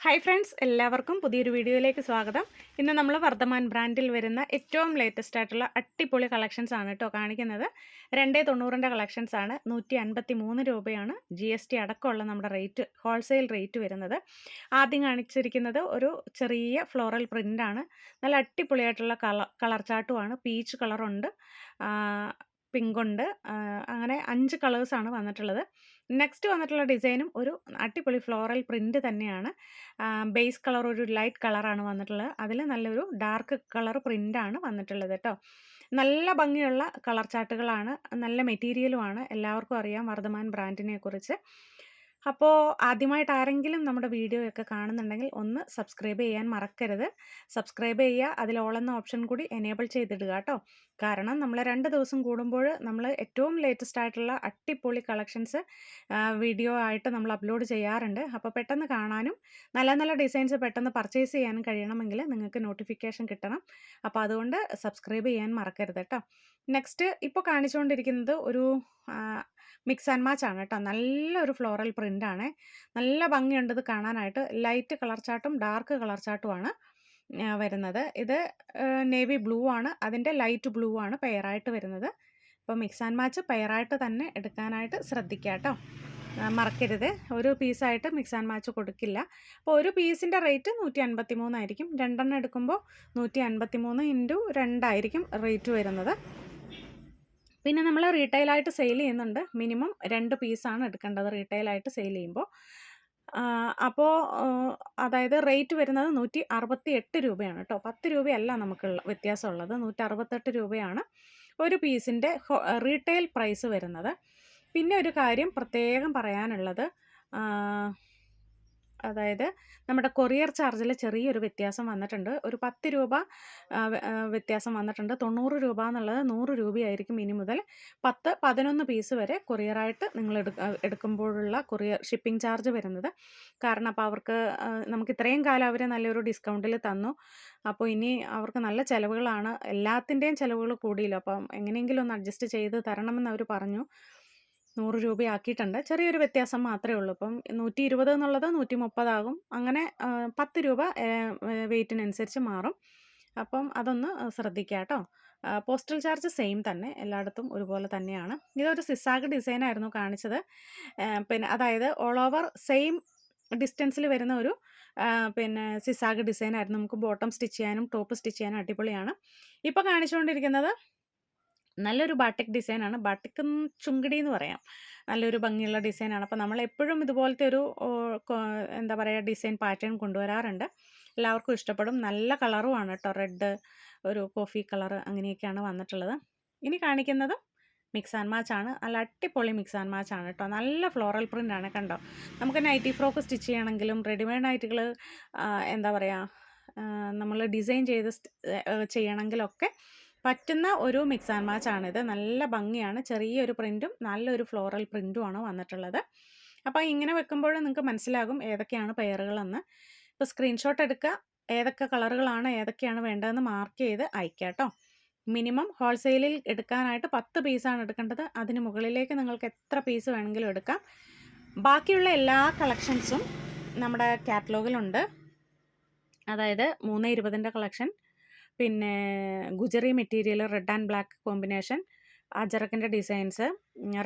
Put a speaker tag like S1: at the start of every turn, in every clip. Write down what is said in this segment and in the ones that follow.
S1: Hi friends എല്ലാവർക്കും പുതിയൊരു വീഡിയോയിലേക്ക് സ്വാഗതം. ഇന്ന് നമ്മൾ വർദ്ധമാൻ ബ്രാൻഡിൽ വരുന്ന ഏറ്റവും ലേറ്റസ്റ്റ് ആയിട്ടുള്ള അട്ടിപ്പൊളി കളക്ഷൻസ് ആണ് കേട്ടോ കാണിക്കുന്നത്. രണ്ടേ തൊണ്ണൂറിന്റെ കളക്ഷൻസ് ആണ്. നൂറ്റി അൻപത്തി മൂന്ന് രൂപയാണ് ജി എസ് ടി അടക്കമുള്ള നമ്മുടെ റേറ്റ് ഹോൾസെയിൽ റേറ്റ് വരുന്നത്. ആദ്യം കാണിച്ചിരിക്കുന്നത് ഒരു ചെറിയ ഫ്ലോറൽ പ്രിന്റാണ് നല്ല അട്ടിപ്പൊളിയായിട്ടുള്ള കളർ കളർ ചാട്ടുമാണ് പീച്ച് കളറുണ്ട് പിങ്ക് ഉണ്ട്. അങ്ങനെ അഞ്ച് കളേഴ്സാണ് വന്നിട്ടുള്ളത്. നെക്സ്റ്റ് വന്നിട്ടുള്ള ഡിസൈനും ഒരു അടിപൊളി ഫ്ലോറൽ പ്രിന്റ് തന്നെയാണ്. ബേസ് കളർ ഒരു ലൈറ്റ് കളറാണ് വന്നിട്ടുള്ളത്. അതിൽ നല്ലൊരു ഡാർക്ക് കളർ പ്രിന്റാണ് വന്നിട്ടുള്ളത് കേട്ടോ. നല്ല ഭംഗിയുള്ള കളർ ചാർട്ടുകളാണ്. നല്ല മെറ്റീരിയലുമാണ് എല്ലാവർക്കും അറിയാം വർദ്ധമാൻ ബ്രാൻഡിനെ കുറിച്ച്. അപ്പോൾ ആദ്യമായിട്ട് ആരെങ്കിലും നമ്മുടെ വീഡിയോ ഒക്കെ കാണുന്നുണ്ടെങ്കിൽ ഒന്ന് സബ്സ്ക്രൈബ് ചെയ്യാൻ മറക്കരുത്. സബ്സ്ക്രൈബ് ചെയ്യുക അതിൽ ഓളെന്ന ഓപ്ഷൻ കൂടി എനേബിൾ ചെയ്തിടുക കേട്ടോ. കാരണം നമ്മൾ രണ്ട് ദിവസം കൂടുമ്പോൾ നമ്മൾ ഏറ്റവും ലേറ്റസ്റ്റ് ആയിട്ടുള്ള അട്ടിപ്പൊളി കളക്ഷൻസ് വീഡിയോ ആയിട്ട് നമ്മൾ അപ്ലോഡ് ചെയ്യാറുണ്ട്. അപ്പോൾ പെട്ടെന്ന് കാണാനും നല്ല നല്ല ഡിസൈൻസ് പെട്ടെന്ന് പർച്ചേസ് ചെയ്യാനും കഴിയണമെങ്കിൽ നിങ്ങൾക്ക് നോട്ടിഫിക്കേഷൻ കിട്ടണം. അപ്പോൾ അതുകൊണ്ട് സബ്സ്ക്രൈബ് ചെയ്യാൻ മറക്കരുത് കേട്ടോ. നെക്സ്റ്റ് ഇപ്പോൾ കാണിച്ചുകൊണ്ടിരിക്കുന്നത് ഒരു മിക്സ് ആൻഡ് മാച്ച് ആണ് കേട്ടോ. നല്ലൊരു ഫ്ലോറൽ പ്രിന്റാണ് നല്ല ഭംഗിയുണ്ട് കാണാനായിട്ട്. ലൈറ്റ് കളർ ചാർട്ടും ഡാർക്ക് കളർ ചാർട്ടുമാണ് വരുന്നത്. ഇത് നേവി ബ്ലൂ ആണ്. അതിന്റെ ലൈറ്റ് ബ്ലൂ ആണ് പെയറായിട്ട് വരുന്നത്. അപ്പോൾ മിക്സ് ആൻഡ് മാച്ച് പെയറായിട്ട് തന്നെ എടുക്കാനായിട്ട് ശ്രദ്ധിക്കുക കേട്ടോ. മറക്കരുത്. ഒരു പീസായിട്ട് മിക്സ് ആൻഡ് മാച്ച് കൊടുക്കില്ല. അപ്പോൾ ഒരു പീസിന്റെ റേറ്റ് നൂറ്റി അൻപത്തി മൂന്നായിരിക്കും രണ്ടെണ്ണം എടുക്കുമ്പോൾ നൂറ്റി അൻപത്തി മൂന്ന് ഇന്റു രണ്ടായിരിക്കും റേറ്റ് വരുന്നത്. പിന്നെ നമ്മൾ റീറ്റെയിലായിട്ട് സെയിൽ ചെയ്യുന്നുണ്ട്. മിനിമം രണ്ട് പീസാണ് എടുക്കേണ്ടത് റീറ്റെയിലായിട്ട് സെയിൽ ചെയ്യുമ്പോൾ. അപ്പോൾ അതായത് റേറ്റ് വരുന്നത് നൂറ്റി അറുപത്തി എട്ട് രൂപയാണ് കേട്ടോ. പത്ത് രൂപയല്ല നമുക്കുള്ള വ്യത്യാസമുള്ളത്. നൂറ്റി അറുപത്തെട്ട് രൂപയാണ് ഒരു പീസിന്റെ റീറ്റെയിൽ പ്രൈസ് വരുന്നത്. പിന്നെ ഒരു കാര്യം പ്രത്യേകം പറയാനുള്ളത്. അതായത് നമ്മുടെ കൊറിയർ ചാർജിൽ ചെറിയൊരു വ്യത്യാസം വന്നിട്ടുണ്ട്. ഒരു പത്ത് രൂപ വ്യത്യാസം വന്നിട്ടുണ്ട്. തൊണ്ണൂറ് രൂപ എന്നുള്ളത് നൂറ് രൂപയായിരിക്കും ഇനി മുതൽ. പത്ത് പതിനൊന്ന് പീസ് വരെ കൊറിയറായിട്ട് നിങ്ങൾ എടുക്കുമ്പോഴുള്ള കൊറിയർ ഷിപ്പിംഗ് ചാർജ് വരുന്നത്. കാരണം അപ്പോൾ അവർക്ക് നമുക്ക് ഇത്രയും കാലം അവർ നല്ലൊരു ഡിസ്കൗണ്ടിൽ തന്നു. അപ്പോൾ ഇനി അവർക്ക് നല്ല ചിലവുകളാണ്. എല്ലാത്തിന്റെയും ചിലവുകൾ കൂടിയില്ല. അപ്പം എങ്ങനെയെങ്കിലും ഒന്ന് അഡ്ജസ്റ്റ് ചെയ്ത് തരണമെന്ന് അവർ പറഞ്ഞു. നൂറ് രൂപയാക്കിയിട്ടുണ്ട്. ചെറിയൊരു വ്യത്യാസം മാത്രമേ ഉള്ളൂ. അപ്പം നൂറ്റി ഇരുപത് എന്നുള്ളത് നൂറ്റി മുപ്പതാകും അങ്ങനെ പത്ത് രൂപ വെയിറ്റിനനുസരിച്ച് മാറും. അപ്പം അതൊന്ന് ശ്രദ്ധിക്കുക കേട്ടോ. പോസ്റ്റൽ ചാർജ് സെയിം തന്നെ. എല്ലായിടത്തും ഒരുപോലെ തന്നെയാണ്. ഇതൊരു സിസാഗ് ഡിസൈൻ ആയിരുന്നു കാണിച്ചത് പിന്നെ അതായത് ഓൾ ഓവർ സെയിം ഡിസ്റ്റൻസിൽ വരുന്ന ഒരു പിന്നെ സിസാഗ് ഡിസൈൻ ആയിരുന്നു നമുക്ക് ബോട്ടം സ്റ്റിച്ച് ചെയ്യാനും ടോപ്പ് സ്റ്റിച്ച് ചെയ്യാനും അടിപൊളിയാണ്. ഇപ്പോൾ കാണിച്ചുകൊണ്ടിരിക്കുന്നത് നല്ലൊരു ബാട്ടിക് ഡിസൈനാണ്. ബാട്ടിക് ചുങ്കിടി എന്ന് പറയാം. നല്ലൊരു ഭംഗിയുള്ള ഡിസൈനാണ്. അപ്പോൾ നമ്മൾ എപ്പോഴും ഇതുപോലത്തെ ഒരു എന്താ പറയുക ഡിസൈൻ പാറ്റേൺ കൊണ്ടുവരാറുണ്ട്. എല്ലാവർക്കും ഇഷ്ടപ്പെടും. നല്ല കളറുമാണ് കേട്ടോ. റെഡ് ഒരു കോഫി കളർ അങ്ങനെയൊക്കെയാണ് വന്നിട്ടുള്ളത്. ഇനി കാണിക്കുന്നത് മിക്സ് ആൻഡ് മാച്ച് ആണ്. നല്ല അടിപൊളി മിക്സ് ആൻഡ് മാച്ച് ആണ് കേട്ടോ. നല്ല ഫ്ലോറൽ പ്രിന്റ് ആണ് കണ്ടോ. നമുക്ക് നൈറ്റി ഫ്രോക്ക് സ്റ്റിച്ച് ചെയ്യണമെങ്കിലും റെഡിമെയ്ഡ് ആയിട്ടുകൾ എന്താ പറയുക നമ്മൾ ഡിസൈൻ ചെയ്ത് ചെയ്യണമെങ്കിലൊക്കെ പറ്റുന്ന ഒരു മിക്സ് ആൻഡ് മാച്ച് ആണിത്. നല്ല ഭംഗിയാണ്. ചെറിയൊരു പ്രിന്റും നല്ലൊരു ഫ്ലോറൽ പ്രിന്റുമാണ് വന്നിട്ടുള്ളത്. അപ്പോൾ ഇങ്ങനെ വെക്കുമ്പോൾ നിങ്ങൾക്ക് മനസ്സിലാകും ഏതൊക്കെയാണ് പെയറുകളെന്ന് ഇപ്പോൾ സ്ക്രീൻഷോട്ട് എടുക്കുക ഏതൊക്കെ കളറുകളാണ് ഏതൊക്കെയാണ് വേണ്ടതെന്ന് മാർക്ക് ചെയ്ത് അയക്കാം കേട്ടോ മിനിമം ഹോൾസെയിലിൽ എടുക്കാനായിട്ട് പത്ത് പീസാണ് എടുക്കേണ്ടത്. അതിന് മുകളിലേക്ക് നിങ്ങൾക്ക് എത്ര പീസ് വേണമെങ്കിലും എടുക്കാം. ബാക്കിയുള്ള എല്ലാ കളക്ഷൻസും നമ്മുടെ കാറ്റലോഗിലുണ്ട് അതായത് മൂന്ന് ഇരുപതിന്റെ കളക്ഷൻ പിന്നെ ഗുജറി material red and black combination അജറക്കിന്റെ designs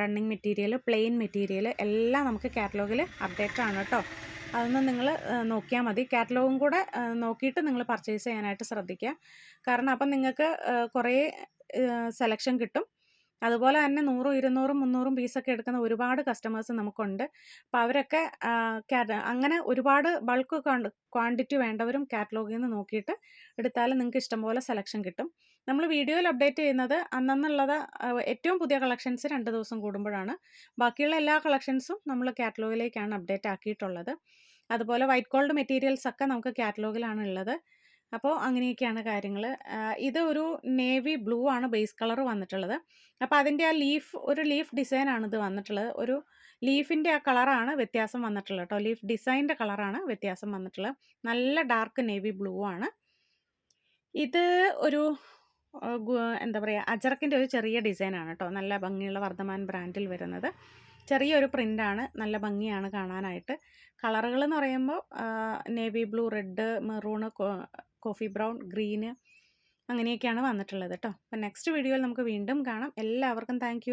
S1: running material plain material എല്ലാം നമുക്ക് കാറ്റലോഗിൽ അപ്ഡേറ്റ് ആണ് കേട്ടോ. അതൊന്ന് നിങ്ങൾ നോക്കിയാൽ മതി. കാറ്റലോഗും കൂടെ നോക്കിയിട്ട് നിങ്ങൾ പർച്ചേസ് ചെയ്യാനായിട്ട് ശ്രദ്ധിക്കുക കാരണം അപ്പം നിങ്ങൾക്ക് കുറേ സെലക്ഷൻ കിട്ടും. അതുപോലെ തന്നെ നൂറും ഇരുന്നൂറും മുന്നൂറും പീസൊക്കെ എടുക്കുന്ന ഒരുപാട് കസ്റ്റമേഴ്സ് നമുക്കുണ്ട്. അപ്പോൾ അവരൊക്കെ അങ്ങനെ ഒരുപാട് ബൾക്ക് ക്വാണ്ടിറ്റി വേണ്ടവരും കാറ്റലോഗിൽ നിന്ന് നോക്കിയിട്ട് എടുത്താൽ നിങ്ങൾക്ക് ഇഷ്ടംപോലെ സെലക്ഷൻ കിട്ടും. നമ്മൾ വീഡിയോയിൽ അപ്ഡേറ്റ് ചെയ്യുന്നത് അന്നെന്നുള്ളത് ഏറ്റവും പുതിയ കളക്ഷൻസ് രണ്ട് ദിവസം കൂടുമ്പോഴാണ്. ബാക്കിയുള്ള എല്ലാ കളക്ഷൻസും നമ്മൾ കാറ്റലോഗിലേക്കാണ് അപ്ഡേറ്റ് ആക്കിയിട്ടുള്ളത്. അതുപോലെ വൈറ്റ് ഗോൾഡ് മെറ്റീരിയൽസ് ഒക്കെ നമുക്ക് കാറ്റലോഗിലാണ് ഉള്ളത്. അപ്പോൾ അങ്ങനെയൊക്കെയാണ് കാര്യങ്ങൾ ഇത് ഒരു നേവി ബ്ലൂ ആണ് ബേസ് കളർ വന്നിട്ടുള്ളത്. അപ്പോൾ അതിന്റെ ആ ലീഫ് ഒരു ലീഫ് ഡിസൈനാണ് ഇത് വന്നിട്ടുള്ളത്. ഒരു ലീഫിന്റെ ആ കളറാണ് വ്യത്യാസം വന്നിട്ടുള്ളത് കേട്ടോ. ലീഫ് ഡിസൈന്റെ കളറാണ് വ്യത്യാസം വന്നിട്ടുള്ളത്. നല്ല ഡാർക്ക് നേവി ബ്ലൂ ആണ്. ഇത് ഒരു എന്താ പറയുക അജറക്കിന്റെ ഒരു ചെറിയ ഡിസൈനാണ് കേട്ടോ. നല്ല ഭംഗിയുള്ള വർദ്ധമാൻ ബ്രാൻഡിൽ വരുന്നത്. ചെറിയൊരു പ്രിന്റാണ് നല്ല ഭംഗിയാണ് കാണാനായിട്ട്. കളറുകൾ എന്ന് പറയുമ്പോൾ navy blue red maroon coffee brown green അങ്ങനെയൊക്കെയാണ് വന്നിട്ടുള്ളത് കേട്ടോ. അപ്പം നെക്സ്റ്റ് വീഡിയോയിൽ നമുക്ക് വീണ്ടും കാണാം. എല്ലാവർക്കും താങ്ക്